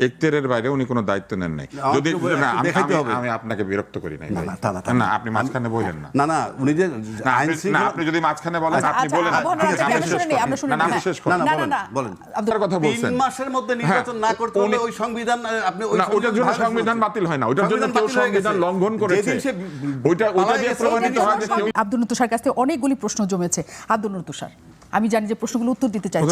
এখতিয়ারের বাইরে উনি কোনো দায়িত্ব নেন নাই। যদি আমি দেখাইতে হবে। আমি আপনাকে বিরক্ত করি নাই। না, আপনি মাঝখানে বলেন না। না না উনি যে না, আপনি- না আপনি যদি মাঝখানে বলেন আপনি আচ্ছা, বলেন আবহাওয়া ঠিক আছে, আমি আপনি শেষ নিই, আমরা শুনে না। শেষ না, না, না, বলেন, বলেন। আপনার কথা মাসের মধ্যে হ্যাঁ, নির্বাচন না করতে হলে ওই সংবিধান আপনি ওই না ওইটার জন্য সংবিধান বাতিল হয় না। ওইটার জন্য কেউ সংবিধান লঙ্ঘন করেছে। যেদিন সে ওইটা ওইটা দিয়ে প্রমাণিত হয় যে আব্দুল কাছ থেকে অনেকগুলি প্রশ্ন জমেছে। আব্দুল তুষার। আমি জানি যে প্রশ্নগুলো উত্তর দিতে করুন।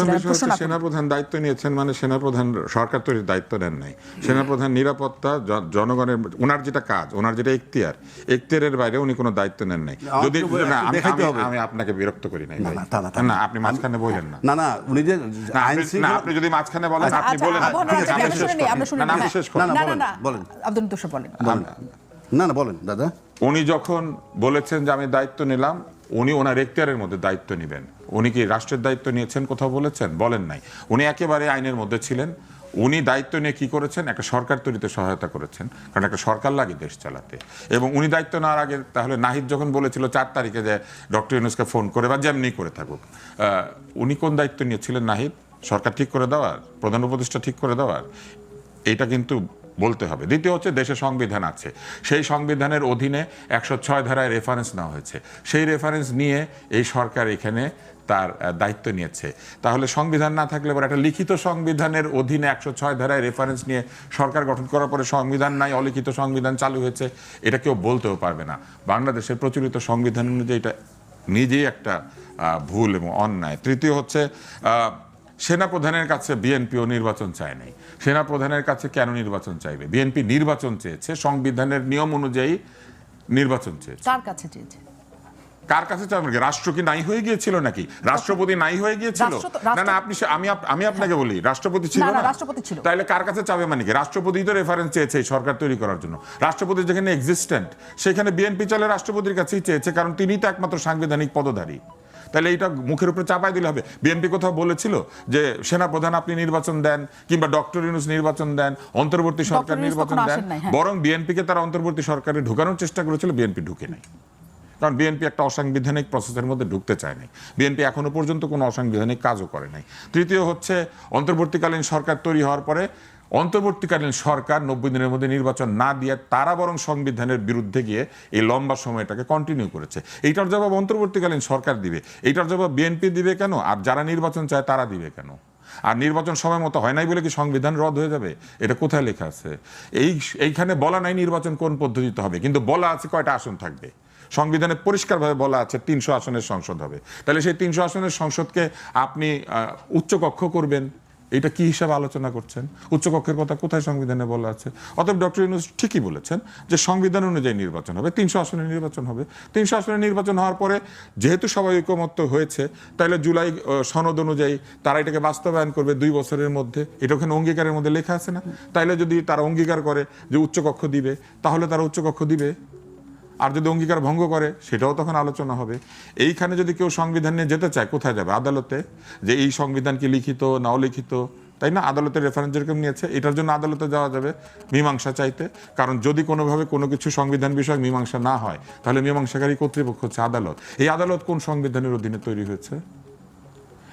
সেনাপ্রধান দায়িত্ব নিয়েছেন মানে সেনাপ্রধান সরকার তৈরির দায়িত্ব নেন নাই। সেনাপ্রধান নিরাপত্তা জনগণের ওনার যেটা কাজ ওনার যেটা এখতিয়ার এখতিয়ারের বাইরে উনি কোনো দায়িত্ব নেন নাই। যদি আমি দেখাইতে হবে। আমি আপনাকে বিরক্ত করি নাই না, আপনি মাঝখানে বলেন না। না না উনি যে না, আপনি- না আপনি যদি মাঝখানে বলেন আচ্ছা, আপনি আচ্ছা, বলেন। না, না। না, না বলেন, আব্দুল বলেন না না বলেন দাদা উনি যখন বলেছেন যে আমি দায়িত্ব নিলাম উনি ওনার এখতিয়ারের মধ্যে দায়িত্ব নেবেন। উনি কি রাষ্ট্রের দায়িত্ব নিয়েছেন কোথাও বলেছেন? বলেন নাই। উনি একেবারে আইনের মধ্যে ছিলেন। উনি দায়িত্ব নিয়ে কি করেছেন? একটা সরকার তৈরিতে সহায়তা করেছেন, কারণ একটা সরকার লাগে দেশ চালাতে। এবং উনি দায়িত্ব নেওয়ার আগে তাহলে নাহিদ যখন বলেছিল চার তারিখে যে ডক্টর ইউনুসকে ফোন করে বা যেমনি করে থাকুক উনি কোন দায়িত্ব নিয়েছিলেন নাহিদ? সরকার ঠিক করে দেওয়ার, প্রধান উপদেষ্টা ঠিক করে দেওয়ার? এটা কিন্তু বলতে হবে। দ্বিতীয় হচ্ছে দেশে সংবিধান আছে। সেই সংবিধানের অধীনে একশো ছয় ধারায় রেফারেন্স নেওয়া হয়েছে। সেই রেফারেন্স নিয়ে এই সরকার এখানে তার দায়িত্ব নিয়েছে। তাহলে সংবিধান না থাকলে এবার একটা লিখিত সংবিধানের অধীনে একশো ছয় ধারায় রেফারেন্স নিয়ে সরকার গঠন করার পরে সংবিধান নাই, অলিখিত সংবিধান চালু হয়েছে, এটা কেউ বলতেও পারবে না। বাংলাদেশের প্রচলিত সংবিধান অনুযায়ী এটা নিজেই একটা ভুল এবং অন্যায়। তৃতীয় হচ্ছে সেনাপ্রধানের কাছে বিএনপিও নির্বাচন চায় নাই। সেনাপ্রধানের কাছে কেন নির্বাচন চাইবে? বিএনপি নির্বাচন চেয়েছে সংবিধানের নিয়ম অনুযায়ী নির্বাচন চেয়েছে। কার কাছে চেয়েছে? কার কাছে চাইবে রাষ্ট্র কি নাই হয়ে গিয়েছিল নাকি? রাষ্ট্রপতি নাই হয়ে গিয়েছিল? না না আপনি আমি আমি আপনাকে বলি রাষ্ট্রপতি ছিল না, রাষ্ট্রপতি ছিল। তাহলে কার কাছে চাবে মানে কি? রাষ্ট্রপতি তো রেফারেন্স চেয়েছে সরকার তৈরি করার জন্য। রাষ্ট্রপতি যেখানে এক্সিস্টেন্ট সেখানে বিএনপি চলে রাষ্ট্রপতির কাছেই চেয়েছে কারণ তিনিই তো একমাত্র সাংবিধানিক পদধারী। তাহলে এটা মুখের উপরে চাপাই দিলে হবে। বিএনপি কোথাও বলেছিল যে সেনাপ্রধান আপনি নির্বাচন দেন কিংবা ডক্টর ইউনুস নির্বাচন দেন অন্তর্বর্তী সরকার নির্বাচন দেন। হ্যাঁ। বরং বিএনপিকে তারা অন্তর্বর্তী সরকারে ঢুকানোর চেষ্টা করেছিল বিএনপি ঢুকে নাই। কারণ বিএনপি একটা অসাংবিধানিক প্রসেসের মধ্যে ঢুকতে চায় নাই। বিএনপি এখনও পর্যন্ত কোনো অসাংবিধানিক কাজও করে নাই। তৃতীয় হচ্ছে অন্তর্বর্তীকালীন সরকার তৈরি হওয়ার পরে অন্তর্বর্তীকালীন সরকার নব্বই দিনের মধ্যে নির্বাচন না দিয়ে তারা বরং সংবিধানের বিরুদ্ধে গিয়ে এই লম্বা সময়টাকে কন্টিনিউ করেছে। এইটার জবাব অন্তর্বর্তীকালীন সরকার দিবে। এইটার জবাব বিএনপি দিবে কেন? আর যারা নির্বাচন চায় তারা দিবে কেন? আর নির্বাচন সময় মতো হয় নাই বলে কি সংবিধান রদ হয়ে যাবে? এটা কোথায় লেখা আছে? এই এইখানে বলা নাই নির্বাচন কোন পদ্ধতিতে হবে, কিন্তু বলা আছে কয়টা আসন থাকবে। সংবিধানে পরিষ্কারভাবে বলা আছে তিনশো আসনের সংসদ হবে। তাহলে সেই তিনশো আসনের সংসদকে আপনি উচ্চকক্ষ করবেন। এটা কি হিসাবে আলোচনা করছেন? উচ্চকক্ষের কথা কোথায় সংবিধানে বলা আছে? অতএব ডক্টর ইউনুস ঠিকই বলেছেন যে সংবিধান অনুযায়ী নির্বাচন হবে, তিনশো আসনের নির্বাচন হবে। তিনশো আসনের নির্বাচন হওয়ার পরে যেহেতু সবাই ঐকমত্য হয়েছে তাহলে জুলাই সনদ অনুযায়ী তারা এটাকে বাস্তবায়ন করবে দুই বছরের মধ্যে। এটা ওখানে অঙ্গীকারের মধ্যে লেখা আছে না? তাইলে যদি তারা অঙ্গীকার করে যে উচ্চকক্ষ দিবে, তাহলে তারা উচ্চকক্ষ দিবে? আর যদি অঙ্গীকার ভঙ্গ করে, সেটাও তখন আলোচনা হবে। এইখানে যদি কেউ সংবিধান নিয়ে যেতে চায়, কোথায় যাবে? আদালতে? যে এই সংবিধান কি লিখিত না অলিখিত তাই না? আদালতের রেফারেন্স যেরকম নিয়েছে, এটার জন্য আদালতে যাওয়া যাবে মীমাংসা চাইতে। কারণ যদি কোনোভাবে কোনো কিছু সংবিধান বিষয়ক মীমাংসা না হয়, তাহলে মীমাংসাকারী কর্তৃপক্ষ হচ্ছে আদালত। এই আদালত কোন সংবিধানের অধীনে তৈরি হয়েছে?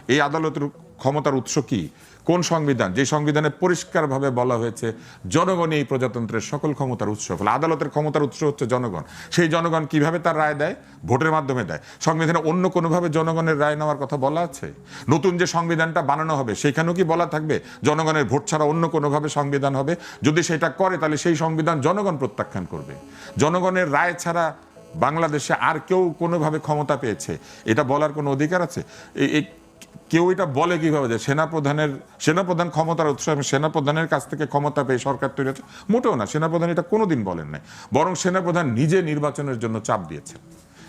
এই আদালতের ক্ষমতার উৎস কি? কোন সংবিধান? যে সংবিধানে পরিষ্কারভাবে বলা হয়েছে, জনগণ এই প্রজাতন্ত্রের সকল ক্ষমতার উৎস। ফলে আদালতের ক্ষমতার উৎস হচ্ছে জনগণ। সেই জনগণ কীভাবে তার রায় দেয়? ভোটের মাধ্যমে দেয়। সংবিধানে অন্য কোনোভাবে জনগণের রায় নেওয়ার কথা বলা আছে? নতুন যে সংবিধানটা বানানো হবে, সেখানেও কি বলা থাকবে? জনগণের ভোট ছাড়া অন্য কোনোভাবে সংবিধান হবে? যদি সেটা করে, তাহলে সেই সংবিধান জনগণ প্রত্যাখ্যান করবে। জনগণের রায় ছাড়া বাংলাদেশে আর কেউ কোনোভাবে ক্ষমতা পেয়েছে? এটা বলার কোনো অধিকার আছে? এই- কেউ এটা বলে কীভাবে যে সেনাপ্রধানের, সেনাপ্রধান ক্ষমতার উৎস এবং সেনাপ্রধানের কাছ থেকে ক্ষমতা পেয়ে সরকার তৈরি হচ্ছে? মোটেও না, সেনাপ্রধান এটা কোনোদিন বলেন নাই। বরং সেনাপ্রধান নিজে নির্বাচনের জন্য চাপ দিয়েছেন।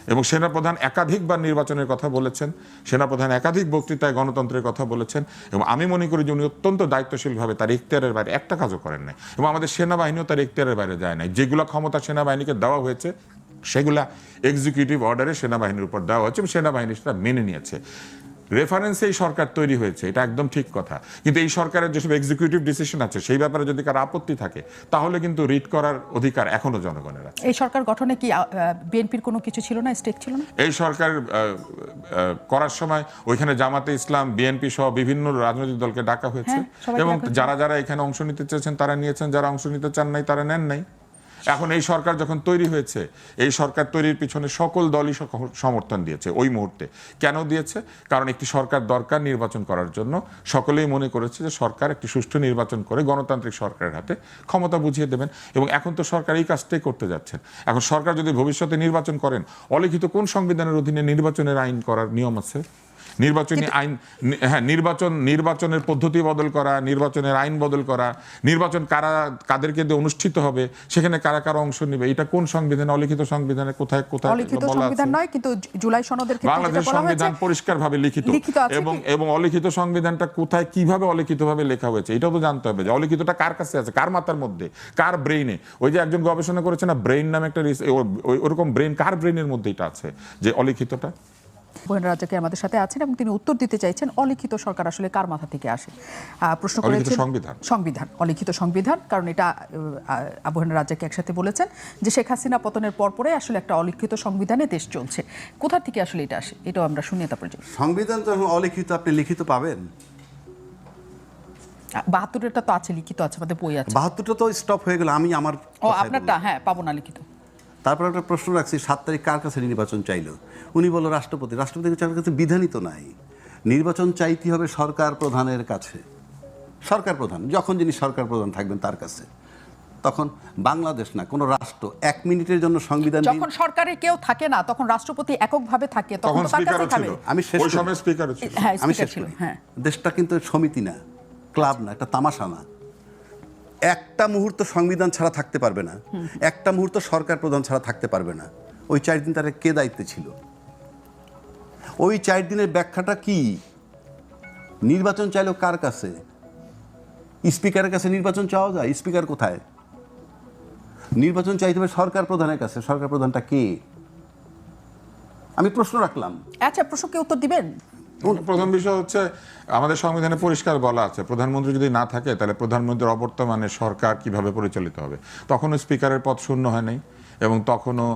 এবং সেনাপ্রধান একাধিকবার নির্বাচনের কথা বলেছেন, সেনাপ্রধান একাধিক বক্তৃতায় গণতন্ত্রের কথা বলেছেন, এবং আমি মনে করি যে উনি অত্যন্ত দায়িত্বশীলভাবে তার ইখতিয়ারের বাইরে একটা কাজও করেন নাই। এবং আমাদের সেনাবাহিনীও তার ইখতিয়ারের বাইরে যায় নাই। যেগুলো ক্ষমতা সেনাবাহিনীকে দেওয়া হয়েছে, সেগুলা এক্সিকিউটিভ অর্ডারে সেনাবাহিনীর উপর দেওয়া হচ্ছে এবং সেনাবাহিনী সেটা মেনে নিয়েছে। রেফারেন্সে এই সরকার তৈরি হয়েছে এটা একদম ঠিক কথা। কিন্তু এই সরকারের যেসব এক্সিকিউটিভ ডিসিশন আছে সেই ব্যাপারে যদি কারও আপত্তি থাকে তাহলে কিন্তু রিট করার অধিকার এখনও জনগণের আছে। এই সরকার গঠনে কি বিএনপির কোনো কিছু ছিল না স্টেক ছিল না? এই সরকার করার সময় ওইখানে জামাতে ইসলাম বিএনপি সহ বিভিন্ন রাজনৈতিক দলকে ডাকা হয়েছে। হ্যাঁ, এবং যারা যারা এখানে অংশ নিতে চেয়েছেন তারা নিয়েছেন যারা অংশ নিতে চান নাই তারা নেন নাই। এখন এই সরকার যখন তৈরি হয়েছে, এই সরকার তৈরির পিছনে সকল দলই সমর্থন দিয়েছে ওই মুহূর্তে। কেন দিয়েছে? কারণ একটি সরকার দরকার নির্বাচন করার জন্য। সকলেই মনে করেছে যে সরকার একটি সুষ্ঠু নির্বাচন করে গণতান্ত্রিক সরকারের হাতে ক্ষমতা বুঝিয়ে দেবেন এবং এখন তো সরকার এই কাজটাই করতে যাচ্ছেন। এখন সরকার যদি ভবিষ্যতে নির্বাচন করেন, অলিখিত কোন সংবিধানের অধীনে নির্বাচনের আইন করার নিয়ম আছে? নির্বাচনী আইন হ্যাঁ নির্বাচন নির্বাচনের পদ্ধতি বদল করা নির্বাচনের আইন বদল করা নির্বাচন কারা কাদেরকে দিয়ে অনুষ্ঠিত হবে সেখানে কারা কারা অংশ নেবে এটা কোন সংবিধানে অলিখিত সংবিধানে কোথায় কোথায় অলিখিত বলা আছে? সংবিধান নয় কিন্তু জুলাই সনদের ক্ষেত্রে বাংলাদেশ সংবিধান পরিষ্কারভাবে লিখিত এবং এবং অলিখিত সংবিধানটা কোথায় কীভাবে অলিখিতভাবে লেখা হয়েছে এটাও তো জানতে হবে যে অলিখিতটা কার কাছে আছে কার মাথার মধ্যে কার ব্রেইনে ওই যে একজন গবেষণা করেছে না ব্রেইন নামে একটা ওরকম ব্রেইন কার ব্রেইনের মধ্যে এটা আছে যে অলিখিতটা বহেন রাজাকে আমাদের সাথে আছেন এবং তিনি উত্তর দিতে চাইছেন অলিখিত সরকার আসলে কার মাথা থেকে আসে? প্রশ্ন করেছেন সংবিধান। সংবিধান অলিখিত সংবিধান কারণ এটা আবহান রাজাকে একসাথে বলেছেন যে শেখ হাসিনা পতনের পরপরে আসলে একটা অলিখিত সংবিধানে দেশ চলছে। কোথা থেকে আসলে এটা আসে? এটাও আমরা শুনি তারপরে সংবিধান যখন অলিখিত আপনি লিখিত পাবেন। আহ, বাহাত্তরেরটা তো আছে লিখিত আছে আমাদের বই আছে। বাহাত্তরটা তো স্টপ হয়ে গেল আমি আমার ও আপনারটা হ্যাঁ পাবো না লিখিত। তারপর একটা প্রশ্ন রাখছি সাত তারিখ কার কাছে নির্বাচন চাইলো? উনি বলল রাষ্ট্রপতি। রাষ্ট্রপতির কাছে বিধানই তো নাই। নির্বাচন চাইতে হবে সরকার প্রধানের কাছে। সরকার প্রধান যখন যিনি সরকার প্রধান থাকবেন তার কাছে। তখন বাংলাদেশ না কোনো রাষ্ট্র এক মিনিটের জন্য সংবিধান যখন সরকারে কেউ থাকে না তখন রাষ্ট্রপতি এককভাবে থাকে তখন স্পিকারও ছিল। আমি শেষ ওই সময় স্পিকারও ছিল। হ্যাঁ আমি শেষ ছিল হ্যাঁ। দেশটা কিন্তু সমিতি না ক্লাব না একটা তামাশা না। একটা মুহূর্ত সংবিধান ছাড়া থাকতে পারবে না। একটা মুহূর্ত সরকার প্রধান ছাড়া থাকতে পারবে না। ওই চার দিন তার কে দায়িত্বে ছিল? ওই চার দিনের ব্যাখ্যাটা কি? নির্বাচন চাইলো কার কাছে? স্পিকারের কাছে নির্বাচন চাওয়া যায়? স্পিকার কোথায়? নির্বাচন চাইতে হবে সরকার প্রধানের কাছে। সরকার প্রধানটা কে? আমি প্রশ্ন রাখলাম। আচ্ছা প্রশ্নকে উত্তর দিবেন? প্রথম বিষয় হচ্ছে আমাদের সংবিধানে পরিষ্কার বলা আছে প্রধানমন্ত্রী যদি না থাকে তাহলে প্রধানমন্ত্রীর অবর্তমানে সরকার কীভাবে পরিচালিত হবে? তখনও স্পিকারের পদ শূন্য হয় নাই এবং তখনও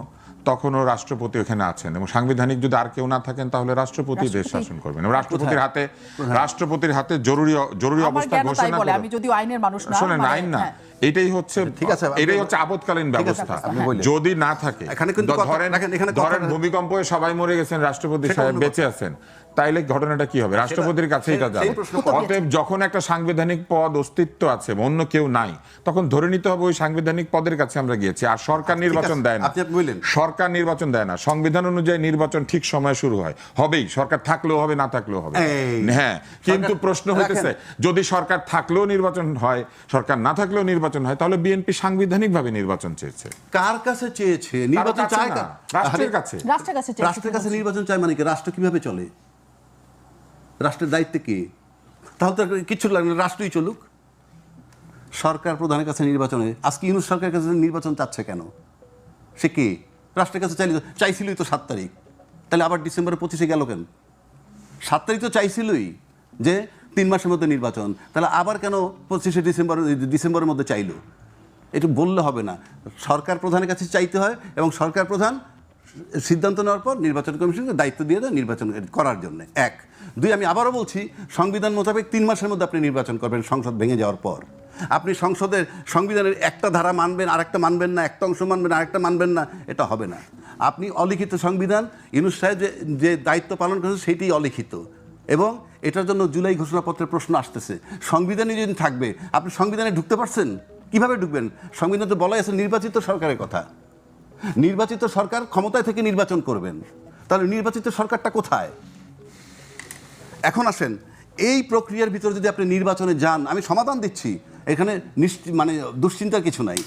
তখনও রাষ্ট্রপতি ওখানে আছেন এবং সাংবিধানিক যদি আর কেউ না থাকেন তাহলে রাষ্ট্রপতি দেশ শাসন করবেন এবং রাষ্ট্রপতির হাতে রাষ্ট্রপতির হাতে জরুরি জরুরি অবস্থা ঘোষণা করে আমি যদিও আইনের মানুষ না শোনেন মানে, আইন না হ্যাঁ। এটাই হচ্ছে ঠিক আছে, এটাই হচ্ছে আপদকালীন ব্যবস্থা। যদি না থাকে এখানে কিন্তু ধরেন ধরেন ভূমিকম্পে সবাই মরে গেছেন রাষ্ট্রপতি সাহেব বেঁচে আছেন তাইলে ঘটনাটা কি হবে? রাষ্ট্রপতির কাছেই সেই যাবে অতএব যখন একটা সাংবিধানিক পদ অস্তিত্ব আছে অন্য কেউ নাই তখন ধরে নিতে হবে ওই সাংবিধানিক পদের কাছে আমরা গিয়েছি। আর সরকার নির্বাচন দেয় না। আপনি আপনি বললেন। সরকার নির্বাচন দেয় না। সংবিধান অনুযায়ী নির্বাচন ঠিক সময়ে শুরু হয়। হবেই। সরকার থাকলেও হবে না থাকলেও হবে। হ্যাঁ কিন্তু প্রশ্ন হইতেছে যদি সরকার থাকলেও নির্বাচন হয় সরকার না থাকলেও নির্বাচন হয় তাহলে বিএনপি সাংবিধানিকভাবে নির্বাচন চেয়েছে। কার কাছে চেয়েছে? নির্বাচন চায় না, রাষ্ট্রের কাছে। রাষ্ট্রের কাছে চেয়েছে রাষ্ট্রের কাছে নির্বাচন চায় মানে কি? রাষ্ট্র কীভাবে চলে? রাষ্ট্রের দায়িত্ব কে? তাহলে তো কিছু লাগবে রাষ্ট্রই চলুক। সরকার প্রধানের কাছে নির্বাচনে, আজকে ইউনুস সরকারের কাছে নির্বাচন চাচ্ছে কেন? সে কে? রাষ্ট্রের কাছে চাইলে চাইছিলই তো সাত তারিখ। তাহলে আবার ডিসেম্বরের পঁচিশে গেল কেন? সাত তারিখ তো চাইছিলই যে তিন মাসের মধ্যে নির্বাচন। তাহলে আবার কেন পঁচিশে ডিসেম্বর ডিসেম্বরের মধ্যে চাইলো? একটু বললে হবে না। সরকার প্রধানের কাছে চাইতে হয় এবং সরকার প্রধান সিদ্ধান্ত নেওয়ার পর নির্বাচন কমিশনকে দায়িত্ব দিয়ে দেয় নির্বাচন করার জন্য। এক। দুই, আমি আবারও বলছি, সংবিধান মোতাবেক তিন মাসের মধ্যে আপনি নির্বাচন করবেন, সংসদ ভেঙে যাওয়ার পর। আপনি সংসদের, সংবিধানের একটা ধারা মানবেন, আরেকটা মানবেন না, একটা অংশ মানবেন, আরেকটা মানবেন না, এটা হবে না। আপনি অলিখিত সংবিধান, ইউনুস সাহেব যে যে দায়িত্ব পালন করেছে সেটি অলিখিত। এবং এটার জন্য জুলাই ঘোষণাপত্রের প্রশ্ন আসতেছে। সংবিধানে যদি থাকবে, আপনি সংবিধানে ঢুকতে পারছেন? কীভাবে ঢুকবেন? সংবিধান তো বলাই আছে, নির্বাচিত সরকারের কথা। নির্বাচিত সরকার ক্ষমতায় থেকে নির্বাচন করবেন। তাহলে নির্বাচিত সরকারটা কোথায়? এখন আসেন, এই প্রক্রিয়ার ভিতরে যদি আপনি নির্বাচনে যান, আমি সমাধান দিচ্ছি। এখানে নিশ্চিত মানে দুশ্চিন্তার কিছু নাই।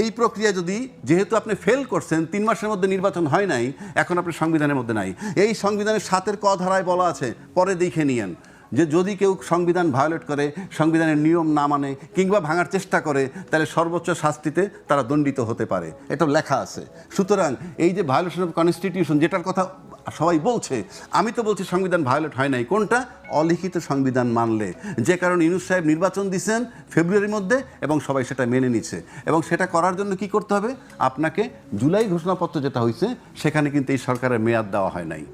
এই প্রক্রিয়া যদি, যেহেতু আপনি ফেল করছেন, তিন মাসের মধ্যে নির্বাচন হয় নাই, এখন আপনি সংবিধানের মধ্যে নাই। এই সংবিধানের সাতের ক ধারায় বলা আছে, পরে দেখে নিয়েন। যে যদি কেউ সংবিধান ভায়োলেট করে, সংবিধানের নিয়ম না মানে কিংবা ভাঙার চেষ্টা করে, তাহলে সর্বোচ্চ শাস্তিতে তারা দণ্ডিত হতে পারে। এটা লেখা আছে। সুতরাং এই যে ভায়োলেশন অফ কনস্টিটিউশন যেটার কথা সবাই বলছে, আমি তো বলছি সংবিধান ভায়োলেট হয় নাই। কোনটা? অলিখিত সংবিধান মানলে। যে কারণে ইউনুস সাহেব নির্বাচন দিচ্ছেন ফেব্রুয়ারির মধ্যে এবং সবাই সেটা মেনে নিচ্ছে। এবং সেটা করার জন্য কি করতে হবে? আপনাকে জুলাই ঘোষণাপত্র যেটা হয়েছে, সেখানে কিন্তু এই সরকারের মেয়াদ দেওয়া হয় নাই।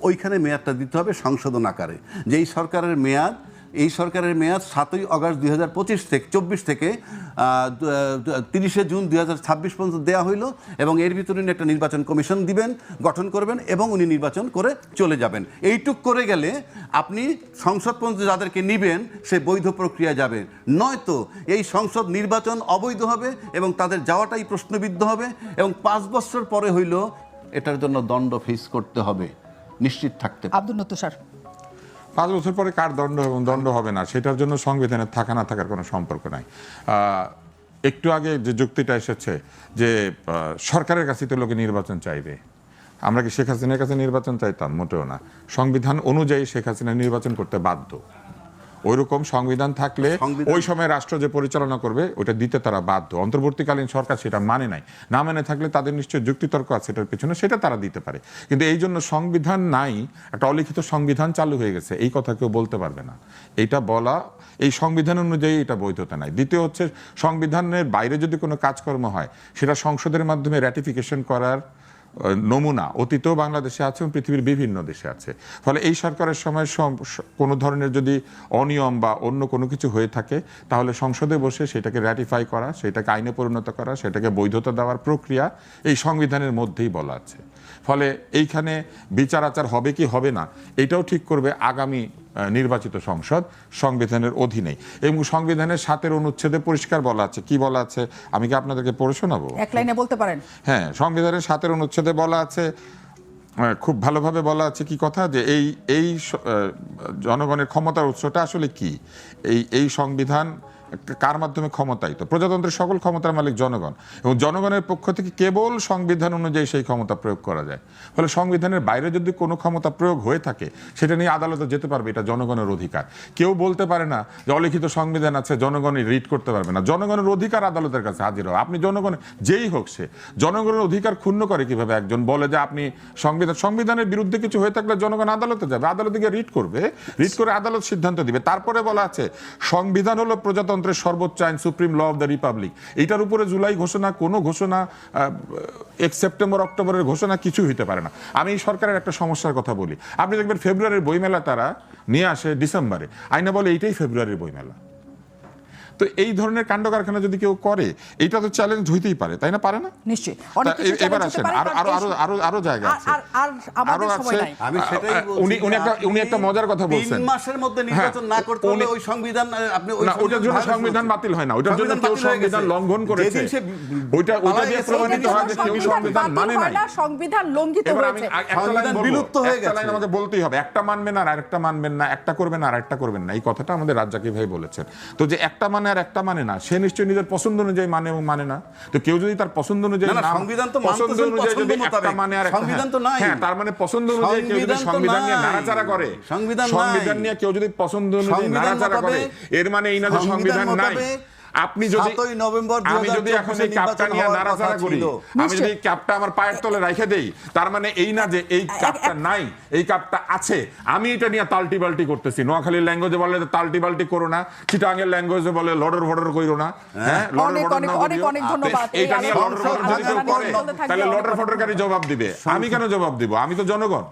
ওইখানে মেয়াদটা দিতে হবে সংশোধন আকারে। যেই সরকারের মেয়াদ এই সরকারের মেয়াদ সাতই আগস্ট দুই হাজার পঁচিশ থেকে চব্বিশ থেকে তিরিশে জুন দুই হাজার ছাব্বিশ পর্যন্ত দেওয়া হইল এবং এর ভিতরে উনি একটা নির্বাচন কমিশন দিবেন, গঠন করবেন এবং উনি নির্বাচন করে চলে যাবেন। এইটুক করে গেলে আপনি সংসদ পর্যন্ত যাদেরকে নিবেন, সে বৈধ প্রক্রিয়া যাবে। নয়তো এই সংসদ নির্বাচন অবৈধ হবে এবং তাদের যাওয়াটাই প্রশ্নবিদ্ধ হবে এবং পাঁচ বছর পরে হইল এটার জন্য দণ্ড ফেস করতে হবে, নিশ্চিত থাকতে আব্দুল নতুসার পাঁচ বছর পরে কার দণ্ড এবং দণ্ড হবে না, সেটার জন্য সংবিধানের থাকা না থাকার কোনো সম্পর্ক নাই। একটু আগে যে যুক্তিটা এসেছে যে সরকারের কাছে তো লোকে নির্বাচন চাইবে। আমরা কি শেখ হাসিনার কাছে নির্বাচন চাইতাম? মোটেও না। সংবিধান অনুযায়ী শেখ হাসিনা নির্বাচন করতে বাধ্য। ওইরকম সংবিধান থাকলে ওই সময় রাষ্ট্র যে পরিচালনা করবে ওটা দিতে তারা বাধ্য। অন্তর্বর্তীকালীন সরকার সেটা মানে নাই। না মানে থাকলে তাদের নিশ্চয়ই যুক্তিতর্ক আছে এটার পেছনে সেটা তারা দিতে পারে। কিন্তু এই জন্য সংবিধান নাই একটা অলিখিত সংবিধান চালু হয়ে গেছে। এই কথা কেউ বলতে পারবে না। এটা বলা এই সংবিধান অনুযায়ী এটা বৈধতা নাই। দ্বিতীয় হচ্ছে সংবিধানের বাইরে যদি কোনো কাজকর্ম হয় সেটা সংসদের মাধ্যমে র্যাটিফিকেশন করার নমুনা অতীতেও বাংলাদেশে আছে এবং পৃথিবীর বিভিন্ন দেশে আছে। ফলে এই সরকারের সময় কোনো ধরনের যদি অনিয়ম বা অন্য কোনো কিছু হয়ে থাকে, তাহলে সংসদে বসে সেটাকে র্যাটিফাই করা, সেটাকে আইনে পরিণত করা, সেটাকে বৈধতা দেওয়ার প্রক্রিয়া এই সংবিধানের মধ্যেই বলা আছে। ফলে এইখানে বিচার আচার হবে কি হবে না, এটাও ঠিক করবে আগামী নির্বাচিত সংসদ সংবিধানের অধীনেই। এবং সংবিধানের সাতের অনুচ্ছেদে পরিষ্কার বলা আছে। কি বলা আছে? আমি কি আপনাদেরকে পড়ে শোনাবো? এক লাইনে বলতে পারেন। হ্যাঁ সংবিধানের সাতের অনুচ্ছেদে বলা আছে খুব ভালোভাবে বলা আছে কি কথা? যে এই এই জনগণের ক্ষমতার উৎসটা আসলে কি? এই এই সংবিধান কার মাধ্যমে ক্ষমতায়িত? প্রজাতন্ত্রের সকল ক্ষমতার মালিক জনগণ। এবং জনগণের পক্ষ থেকে কেবল সংবিধান অনুযায়ী সেই ক্ষমতা প্রয়োগ করা যায়। ফলে সংবিধানের বাইরে যদি কোনো ক্ষমতা প্রয়োগ হয়ে থাকে, সেটা নিয়ে আদালতে যেতে পারবে, এটা জনগণের অধিকার। কেউ বলতে পারে না যে অলিখিত সংবিধান আছে জনগণই রিড করতে পারবে না। জনগণের অধিকার আদালতের কাছে হাজির হয় আপনি জনগণের, যেই হোক সে, জনগণের অধিকার ক্ষুণ্ণ করে কীভাবে একজন বলে যে আপনি সংবিধান, সংবিধানের বিরুদ্ধে কিছু হয়ে থাকলে জনগণ আদালতে যাবে। আদালতে গিয়ে রিড করবে। রিড করে আদালত সিদ্ধান্ত দিবে। তারপরে বলা আছে, সংবিধান হলো প্রজাতন্ত্রের সর্বোচ্চ আইন, supreme law of the republic. এইটার উপরে জুলাই ঘোষণা, কোনো ঘোষণা এক সেপ্টেম্বর, অক্টোবরের ঘোষণা কিছু হইতে পারে না। আমি এই সরকারের একটা সমস্যার কথা বলি। আপনি দেখবেন ফেব্রুয়ারির বইমেলা তারা নিয়ে আসে ডিসেম্বরে। আইনা বলে এইটাই ফেব্রুয়ারির বইমেলা। তো এই ধরনের কাণ্ড কারখানা যদি কেউ করে এটা তো চ্যালেঞ্জ হইতেই পারে তাই না? পারে না? নিশ্চয়ই। এবার আসেন আরও আরও আরও আরও আরও জায়গা আছে। আর- আর আমাদের আরও আছে। আমি সেটাই উনি উনি একটা উনি একটা মজার কথা বলছেন। তিন মাসের মধ্যে হ্যাঁ, নির্বাচন না করতে হলে ওই সংবিধান আপনি ওই না ওটার জন্য সংবিধান বাতিল হয় না। ওটার জন্য কেউ সংবিধান লঙ্ঘন করেছে। ওইটা ওইটা দিয়ে প্রমাণিত হয় যে কেউ সংবিধান মানে না, সংবিধান লঙ্ঘিত হয়েছে। একটা সংবিধান বিলুপ্ত হয়ে লাইন আমাকে বলতেই হবে একটা মানবেন আর আরেকটা মানবেন না একটা করবেন আর একটা করবেন না। এই কথাটা আমাদের রাজ্জাকি ভাই বলেছেন। তো যে একটা মানে আর একটা মানে না। সে নিশ্চয়ই নিজের পছন্দ অনুযায়ী মানে এবং মানে না। তো কেউ যদি তার পছন্দ অনুযায়ী সংবিধান তো পছন্দ অনুযায়ী যদি একটা মানে আর সংবিধান তো নাই। হ্যাঁ তার মানে পছন্দ অনুযায়ী কেউ যদি সংবিধান নিয়ে নাড়াচাড়া করে সংবিধান সংবিধান নিয়ে কেউ যদি পছন্দ অনুযায়ী নাড়াচাড়া করে এর মানে এই না যে সংবিধান নাই। আপনি যদি 7ই নভেম্বর আমি যদি এখন এই 2024 ক্যাপটা নিয়ে নাড়াচাড়া করি আমি যদি এই ক্যাপটা আমার পায়ের তলে রেখে দেই তার মানে এই না যে এই ক্যাপটা নাই এই ক্যাপটা আছে। আমি এটা নিয়ে তালটি বাল্টি করতেছি। নোয়াখালীর ল্যাঙ্গুয়েজে বলে তালটি বাল্টি করো না চিটাঙ্গের ল্যাঙ্গুয়েজে বলে লড়র ভডর কইরো না হ্যাঁ। লড়র অনেক ভডর অনেক না অনেক অনেক ধন্যবাদ। এই এইটা নিয়ে লড়র ভডর যদি কেউ করে তাহলে লড়র ধন্যবাদ। ফটরকারী জবাব দিবে। আমি কেন জবাব দিব? আমি তো জনগণ।